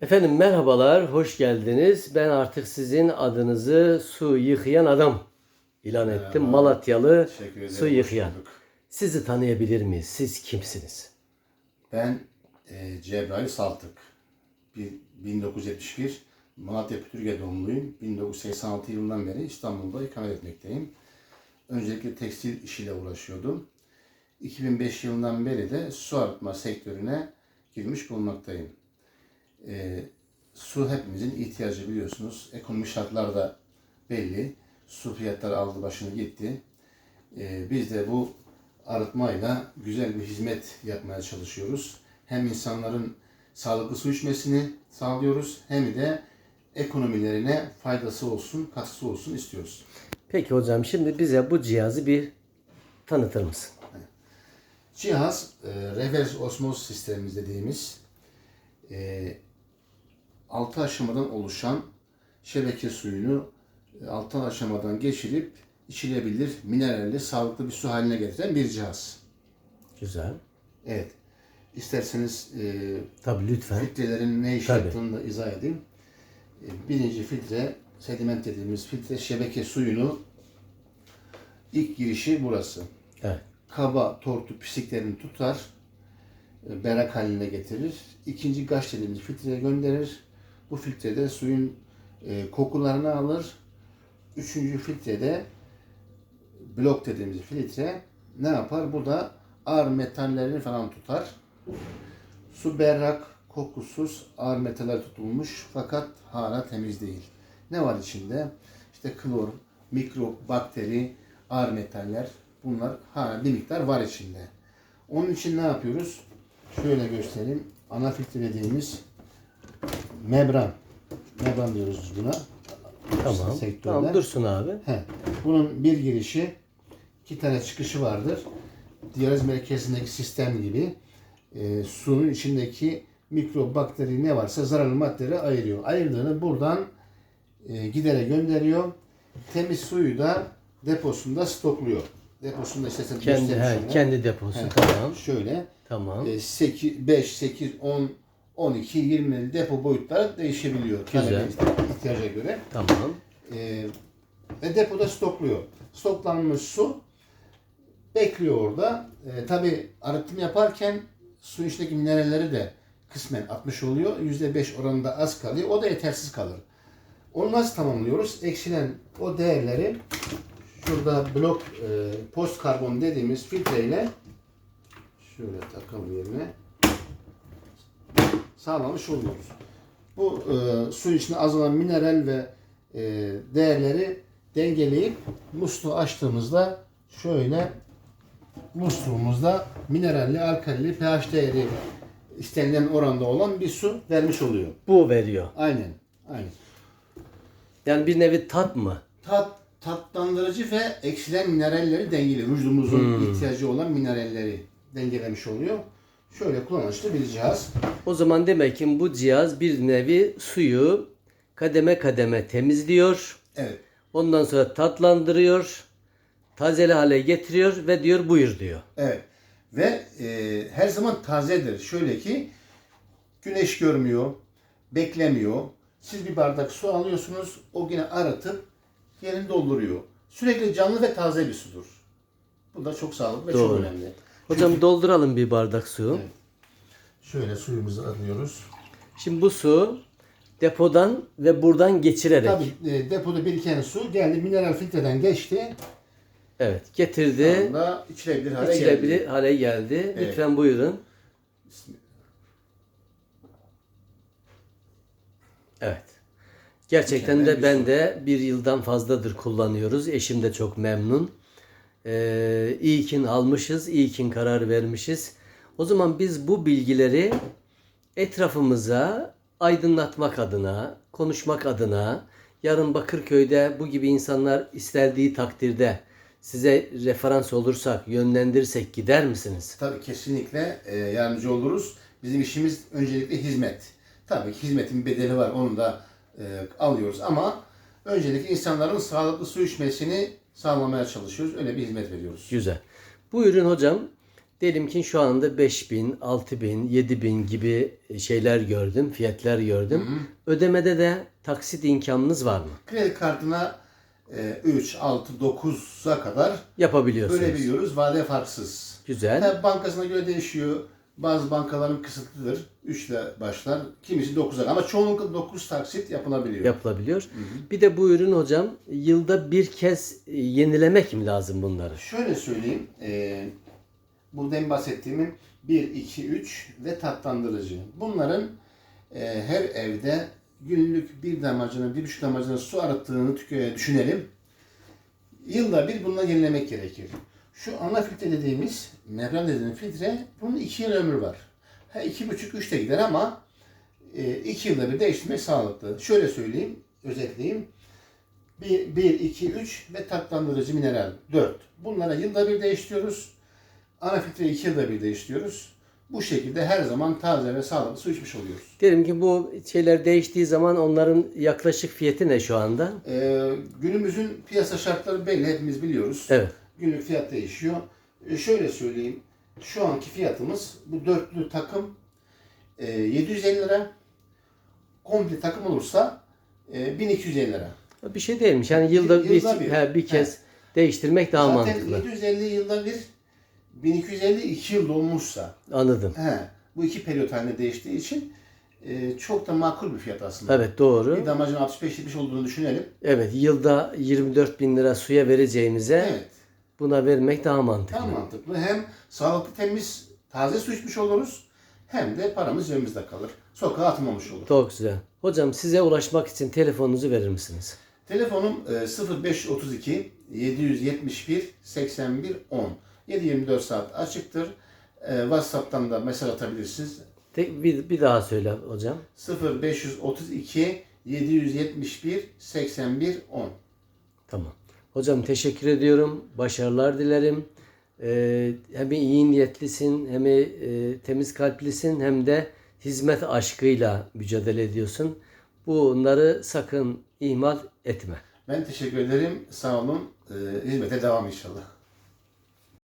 Efendim merhabalar, hoş geldiniz. Ben artık sizin adınızı su yıkayan adam ilan ettim. Malatyalı ederim. su yıkayan. Sizi tanıyabilir miyiz? Siz kimsiniz? Ben e, Cebrail Saltık. Bir- 1971 Malatya Pütürge doğumluyum. 1986 yılından beri İstanbul'da ikamet etmekteyim. Öncelikle tekstil işiyle uğraşıyordum. 2005 yılından beri de su arıtma sektörüne girmiş bulunmaktayım. E, su hepimizin ihtiyacı biliyorsunuz. Ekonomik şartlar da belli. Su fiyatları aldı başını gitti. E, biz de bu arıtmayla güzel bir hizmet yapmaya çalışıyoruz. Hem insanların sağlıklı su içmesini sağlıyoruz hem de ekonomilerine faydası olsun, katkısı olsun istiyoruz. Peki hocam şimdi bize bu cihazı bir tanıtır mısın? Cihaz e, reverse osmoz sistemimiz dediğimiz e, 6 aşamadan oluşan şebeke suyunu 6 aşamadan geçirip içilebilir, mineralli, sağlıklı bir su haline getiren bir cihaz. Güzel. Evet. İsterseniz e, Tabii lütfen. filtrelerin ne iş Tabii. yaptığını da izah edeyim. E, Birinci filtre, sediment dediğimiz filtre şebeke suyunu ilk girişi burası. Evet. Kaba, tortu, pisliklerini tutar, e, berak haline getirir. İkinci gaş dediğimiz filtreye gönderir. Bu filtrede suyun e, kokularını alır. Üçüncü filtrede blok dediğimiz filtre ne yapar? Bu da ağır metallerini falan tutar. Su berrak, kokusuz, ağır metaller tutulmuş fakat hala temiz değil. Ne var içinde? İşte klor, mikrop, bakteri, ağır metaller bunlar hala bir miktar var içinde. Onun için ne yapıyoruz? Şöyle göstereyim. Ana filtre dediğimiz membran. Membran diyoruz buna. Tamam. Sektörde. Tamam dursun abi. He. Bunun bir girişi, iki tane çıkışı vardır. Diyaliz merkezindeki sistem gibi e, suyun içindeki mikro bakteri ne varsa zararlı maddeleri ayırıyor. Ayırdığını buradan e, gidere gönderiyor. Temiz suyu da deposunda stokluyor. Deposunda istersen Kendi he, kendi deposu. He. Tamam. Şöyle Tamam. e, 8, 5, 8, 10, 12, 20 depo boyutları değişebiliyor. Güzel. Talebe ihtiyaca göre. Tamam. Ee, ve depoda stokluyor. Stoklanmış su bekliyor orada. Ee, Tabi arıtım yaparken suyun içindeki mineralleri de kısmen atmış oluyor. %5 oranında az kalıyor. O da yetersiz kalır. Onu nasıl tamamlıyoruz? Eksilen o değerleri şurada blok e, post karbon dediğimiz filtreyle şöyle takalım yerine sağlamış oluyoruz. Bu e, suyun içinde azalan mineral ve e, değerleri dengeleyip musluğu açtığımızda şöyle musluğumuzda mineralli, alkalili, pH değeri istenilen oranda olan bir su vermiş oluyor. Bu veriyor. Aynen. Aynen. Yani bir nevi tat mı? Tat, tatlandırıcı ve eksilen mineralleri dengeli. Vücudumuzun ihtiyacı olan mineralleri dengelemiş oluyor. Şöyle kullanışlı bir cihaz. O zaman demek ki bu cihaz bir nevi suyu kademe kademe temizliyor. Evet. Ondan sonra tatlandırıyor. Tazeli hale getiriyor ve diyor buyur diyor. Evet. Ve e, her zaman tazedir. Şöyle ki güneş görmüyor, beklemiyor. Siz bir bardak su alıyorsunuz, o yine aratıp yerini dolduruyor. Sürekli canlı ve taze bir sudur. Bu da çok sağlıklı ve Doğru. çok önemli. Hocam dolduralım bir bardak su. Evet. Şöyle suyumuzu alıyoruz. Şimdi bu su depodan ve buradan geçirerek. Tabii e, depoda biriken su geldi mineral filtreden geçti. Evet getirdi. Anda içilebilir hale İçilebilir geldi. hale geldi. Evet. Lütfen buyurun. Evet. Gerçekten Mükemmel de ben de bir yıldan fazladır kullanıyoruz. Eşim de çok memnun. Ee, iyi ki almışız, iyi ki karar vermişiz. O zaman biz bu bilgileri etrafımıza aydınlatmak adına, konuşmak adına, yarın Bakırköy'de bu gibi insanlar istendiği takdirde size referans olursak, yönlendirirsek gider misiniz? Tabii kesinlikle e, yardımcı oluruz. Bizim işimiz öncelikle hizmet. Tabii ki hizmetin bedeli var. Onu da e, alıyoruz ama öncelikle insanların sağlıklı su içmesini sağlamaya çalışıyoruz. Öyle bir hizmet veriyoruz. Güzel. Buyurun hocam. Diyelim ki şu anda 5000, 6000, 7000 gibi şeyler gördüm, fiyatlar gördüm. Ödemede de taksit imkanınız var mı? Kredi kartına e, 3, 6, 9'a kadar Yapabiliyorsunuz. ödebiliyoruz. Vade farksız. Güzel. Her bankasına göre değişiyor. Bazı bankaların kısıtlıdır. 3 ile başlar. Kimisi 9'a ama çoğunlukla 9 taksit yapılabiliyor. Yapılabiliyor. Bir de bu ürün hocam yılda bir kez e, yenilemek mi lazım bunları? Şöyle söyleyeyim. E, bu demin bahsettiğimin 1, 2, 3 ve tatlandırıcı. Bunların e, her evde günlük bir damacana, bir buçuk damacana su arıttığını tüke- düşünelim. Yılda bir bununla yenilemek gerekir. Şu ana filtre dediğimiz, membran dediğimiz filtre, bunun iki yıl ömrü var. Ha iki buçuk, üç de gider ama e, iki yılda bir değiştirmek sağlıklı. Şöyle söyleyeyim, özetleyeyim. 1, 1, 2, 3 ve tatlandırıcı mineral 4. Bunlara yılda bir değiştiriyoruz. Ana filtreyi 2 yılda bir değiştiriyoruz. Bu şekilde her zaman taze ve sağlıklı su içmiş oluyoruz. Diyelim ki bu şeyler değiştiği zaman onların yaklaşık fiyatı ne şu anda? Ee, günümüzün piyasa şartları belli, hepimiz biliyoruz. Evet. Günlük fiyat değişiyor. Ee, şöyle söyleyeyim, şu anki fiyatımız bu dörtlü takım e, 750 lira. Komple takım olursa e, 1250 lira. Bir şey değilmiş. Yani yılda, Yılda bir, bir. he, bir kez değiştirmek daha Zaten mantıklı. 750 yılda bir 1250 2 yıl dolmuşsa Anladım. he, bu iki periyot halinde değiştiği için e, çok da makul bir fiyat aslında. Evet doğru. Bir damacın 65-70 olduğunu düşünelim. Evet yılda 24 bin lira suya vereceğimize Evet. Buna vermek daha mantıklı. Daha mantıklı. Hem sağlıklı, temiz, taze su içmiş oluruz. Hem de paramız cebimizde kalır. Sokağa atılmamış olur. Çok güzel. Hocam size ulaşmak için telefonunuzu verir misiniz? Telefonum e, 0532 771 81 10. 7-24 saat açıktır. E, WhatsApp'tan da mesaj atabilirsiniz. Tek, bir, bir daha söyle hocam. 0532 771 81 10. Tamam. Hocam teşekkür ediyorum. Başarılar dilerim. Ee, hem iyi niyetlisin, hem e, temiz kalplisin, hem de hizmet aşkıyla mücadele ediyorsun. Bunları sakın ihmal etme. Ben teşekkür ederim. Sağ olun. E, hizmete devam inşallah.